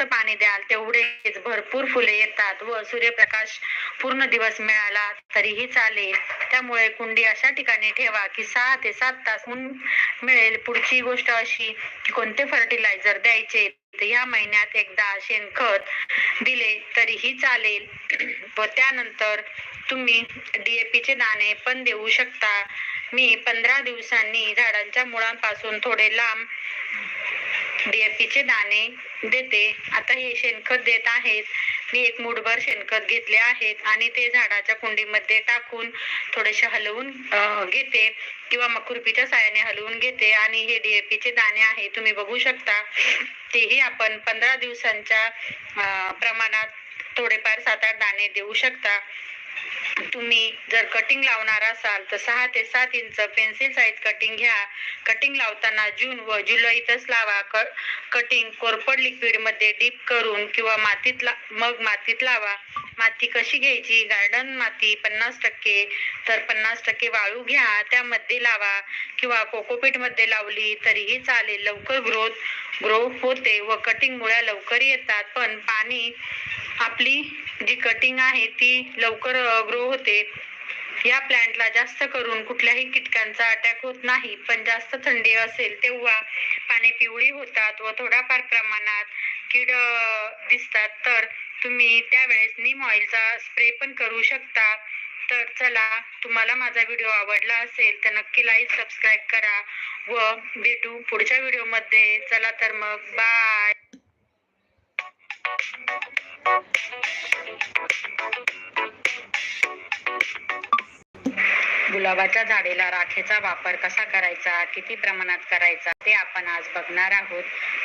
जास्त पाणी द्याल तेवढेच भरपूर फुले येतात व सूर्यप्रकाश पूर्ण दिवस मिळाला तरीही चालेल. त्यामुळे कुंडी अशा ठिकाणी ठेवा की सहा ते सात तास ऊन मिळेल. पुढची गोष्ट अशी की कोणते फर्टिलायझर द्यायचे या महिन्यात एकदा शेणखत दिले तरीही चालेल. व त्यानंतर तुम्ही डीएपी चे दाणे पण देऊ शकता. मी पंधरा दिवसांनी झाडांच्या मुळांपासून थोडे लांब डीएपीचे दाणे देते. आता हे शेणखत देत आहेत. मी एक मुठभर शेणखत घेतले आहेत आणि ते झाडाच्या कुंडीमध्ये टाकून थोडेसे हलवून घेते किंवा मग खुरपीच्या साहाय्याने हलवून घेते. आणि हे डीएपीचे दाणे आहे. तुम्ही बघू शकता. तेही आपण पंधरा दिवसांच्या प्रमाणात थोडेफार सात आठ दाणे देऊ शकता. तुम्ही जर कटिंग लावणार असाल तर सहा ते सात इंच पेन्सिल साईज कटिंग घ्या. कटिंग लावताना जून व जुलैतच लावा. क कटिंग कोरपड लिक्विडमध्ये डीप करून किंवा मातीत ला मग मातीत लावा. माती कशी घ्यायची? गार्डन माती पन्नास टक्के. तर पन्नास टक्के वाळू घ्या. त्यामध्ये लावा. किंवा कोकोपीटमध्ये लावली तरीही चालेल. लवकर ग्रोथ ग्रो होते व कटिंग मुळ्या लवकर येतात. पण पाणी आपली जी कटिंग आहे ती लवकर ग्रो होते. या प्लांटला जास्त करून कुठल्याही कीटकांचा अटॅक होत नाही. पण जास्त थंडी असेल तेव्हा पाने पिवळी होतात व थोड्याफार प्रमाणात कीड दिसतात. तर तुम्ही त्यावेळेस नीम ऑइलचा स्प्रे पण करू शकता. तर चला तुम्हाला माझा व्हिडिओ आवडला असेल तर नक्की लाईक सबस्क्राईब करा व भेटू पुढच्या व्हिडिओमध्ये चला तर मग बाय गुलाबाच्या झाडेला राखेचा वापर कसा करायचा? किती प्रमाणात करायचा? ते आपण आज बघणार आहोत.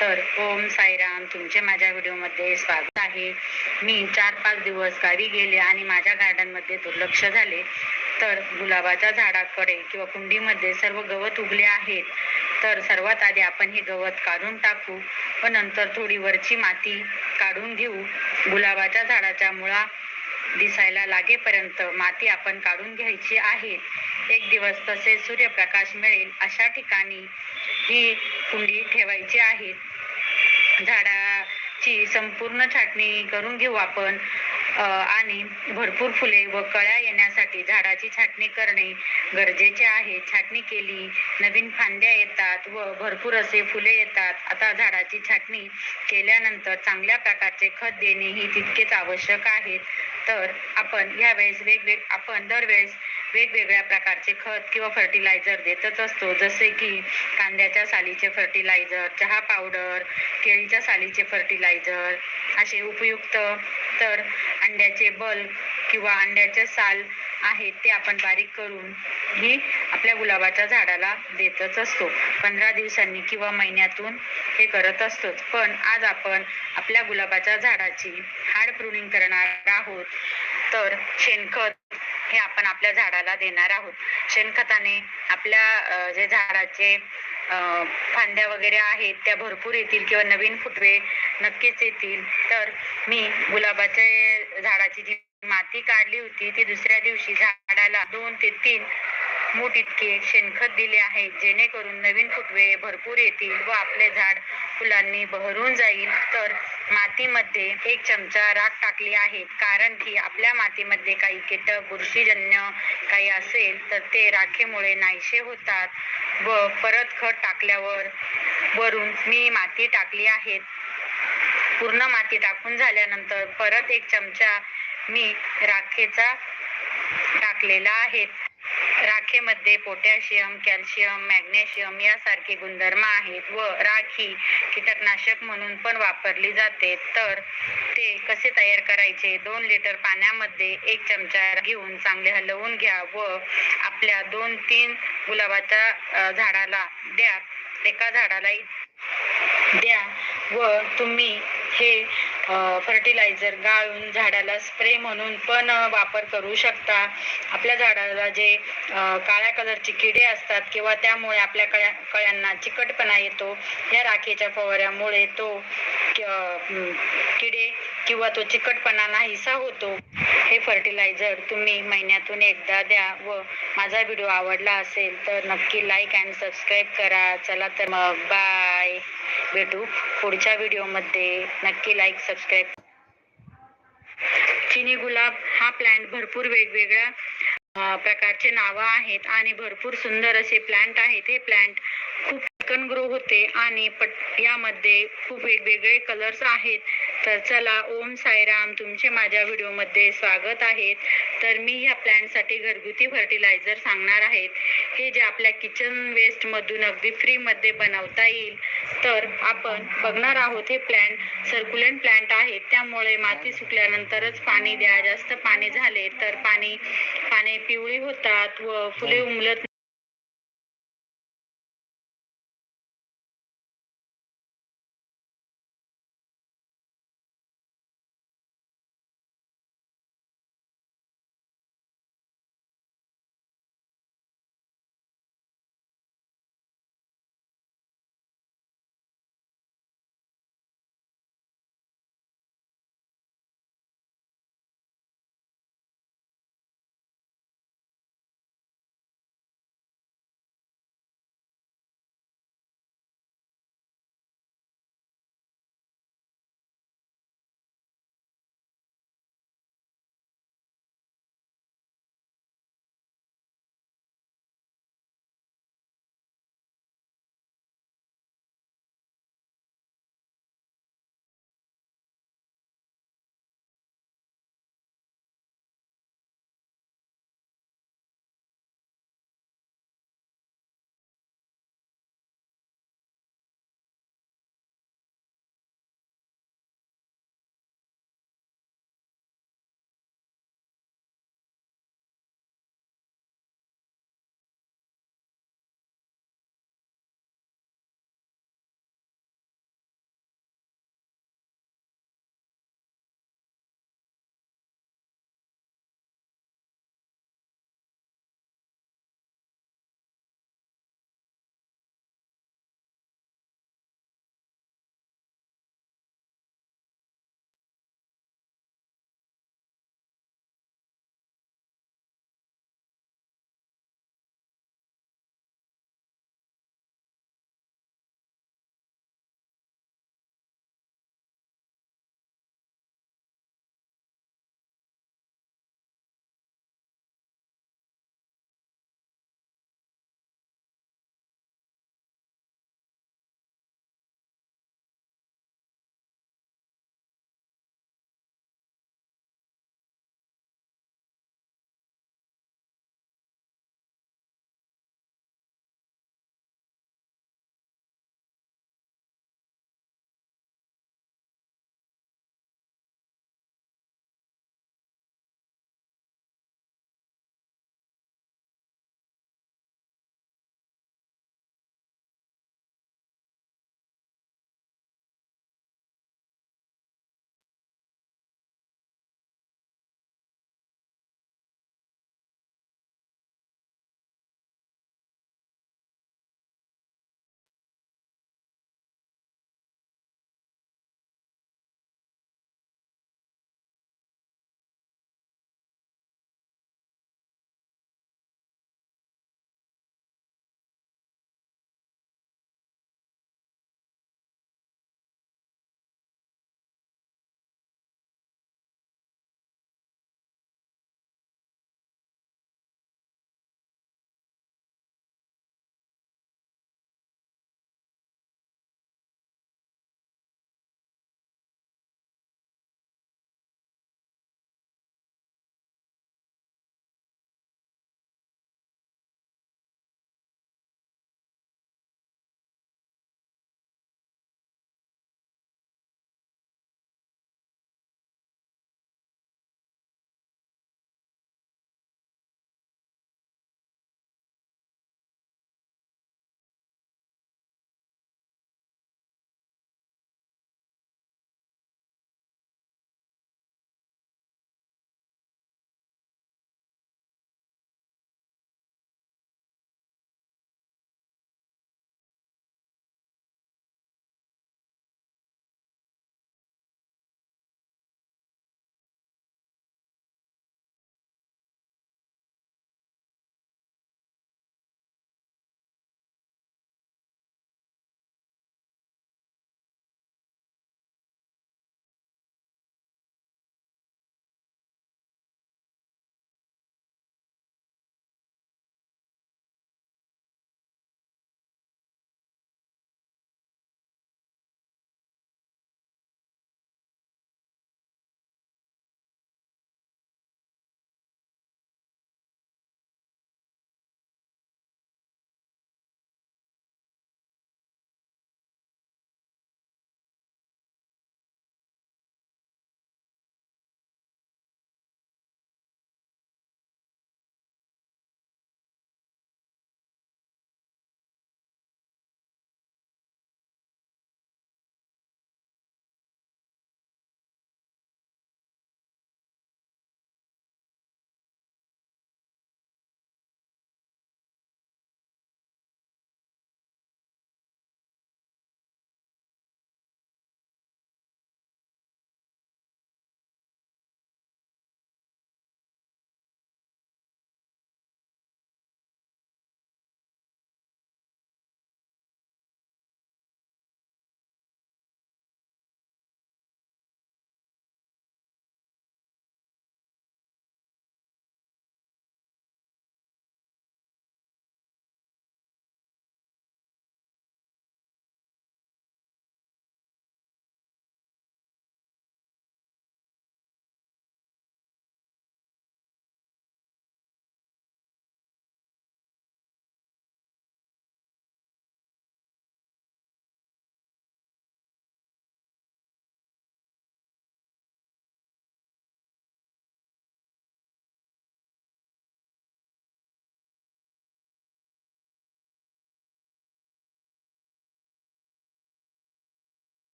तर ओम साईराम तुमचे माझ्या व्हिडिओमध्ये स्वागत आहे. मी चार पाच दिवस गावी गेले आणि माझ्या गार्डनमध्ये दुर्लक्ष झाले. तर गुलाबाच्या झाडाकडे किंवा कुंडीमध्ये सर्व गवत उगले आहेत. तर सर्वात आधी आपण हे गवत काढून टाकू. व नंतर थोडी वरची माती काढून घेऊ. गुलाबाच्या झाडाच्या मुळा दिसायला लागेपर्यंत माती आपण काढून घ्यायची आहे. एक दिवस तसे सूर्यप्रकाश मिळेल अशा ठिकाणी ही कुंडी ठेवायची आहे. झाडाची संपूर्ण छाटणी करून घेऊ आपण. आणि भरपूर फुले व कळ्या येण्यासाठी झाडाची छाटणी करणे गरजेचे आहे. छाटणी केली नवीन फांद्या येतात व भरपूर असे फुले येतात. आता झाडाची छाटणी केल्यानंतर चांगल्या प्रकारचे खत देणे ही तितकेच आवश्यक आहे. तर आपण यावेळेस वेगवेग आपण दरवेळेस वेगवेगळ्या प्रकारचे खत किंवा फर्टिलायझर देतच असतो. जसे की कांद्याच्या सालीचे फर्टिलायझर चहा पावडर केळीच्या सालीचे फर्टिलायझर असे उपयुक्त. तर अंड्याचे बल्ब किंवा अंड्याचे साल आहेत ते आपण बारीक करून ही आपल्या गुलाबाच्या झाडाला देतच असतो. पंधरा दिवसांनी किंवा महिन्यातून हे करत असतोच. पण आज आपण आपल्या गुलाबाच्या झाडाची हाड प्रुनिंग करणार आहोत. तर शेणखत हे आपण आपल्या झाडाला देणार आहोत. शेणखताने आपल्या जे झाडाचे फांद्या वगैरे आहेत त्या भरपूर येतील किंवा नवीन फुटवे नक्कीच येतील. तर मी गुलाबाच्या झाडाची जी माती काढली होती ती दुसऱ्या दिवशी झाडाला दोन ते तीन मूठ इतके शेणखत दिले आहे जेणेकरून नवीन फुटवे भरपूर येतील व आपले झाड फुलांनी बहरून जाईल. तर मातीमध्ये एक चमचा राख टाकली आहे. कारण की आपल्या मातीमध्ये काही कीटक बुरशीजन्य काही असेल तर ते राखेमुळे नाहीसे होतात व परत खत टाकल्यावर वरून मी माती टाकली आहे. पूर्ण माती टाकून झाल्यानंतर परत एक चमचा मी राखेचा टाकलेला आहे. राखेमध्ये पोटॅशियम कॅल्शियम मॅग्नेशियम यासारखे गुणधर्म आहेत व राखी कीटकनाशक म्हणून पण वापरली जाते. तर ते कसे तयार करायचे? दोन लिटर पाण्यामध्ये एक चमचा घेऊन चांगले हलवून घ्या व आपल्या दोन तीन गुलाबाच्या झाडाला द्या. एका झाडाला द्या व तुम्ही हे फर्टिलायझर गाळून झाडाला स्प्रे म्हणून पण वापर करू शकता. आपल्या झाडाला जे काळ्या कलरचे किडे असतात किंवा त्यामुळे आपल्या कळ्या कळ्यांना चिकटपणा येतो या राखेच्या फवाऱ्यामुळे तो किडे किंवा तो चिकटपणा नाहीसा होतो. हे फर्टिलायझर तुम्ही महिन्यातून एकदा द्या व माझा व्हिडिओ आवडला असेल तर नक्की लाईक अँड सबस्क्राईब करा. चला तर मग बाय भेटू पुढच्या व्हिडिओमध्ये. नक्की लाईक सबस्क्राईब चिनी गुलाब हा प्लांट भरपूर वेगवेगळ्या प्रकारचे नावं आहेत आणि भरपूर सुंदर असे प्लांट आहेत. हे प्लांट खूप चिकन ग्रो होते आणि पट यामध्ये खूप वेगवेगळे कलर्स आहेत. तर चला ओम साईराम तुमचे माझ्या व्हिडिओमध्ये स्वागत आहेत तर मी ह्या प्लांटसाठी घरगुती फर्टिलायझर सांगणार आहेत. हे जे आपल्या किचन वेस्टमधून अगदी फ्रीमध्ये बनवता येईल तर आपण बघणार आहोत हे प्लांट सर्क्युलंट प्लांट आहेत त्यामुळे माती सुकल्यानंतरच पाणी द्या. जास्त पाणी झाले तर पाणी पाने पिवळी होतात व फुले उमलत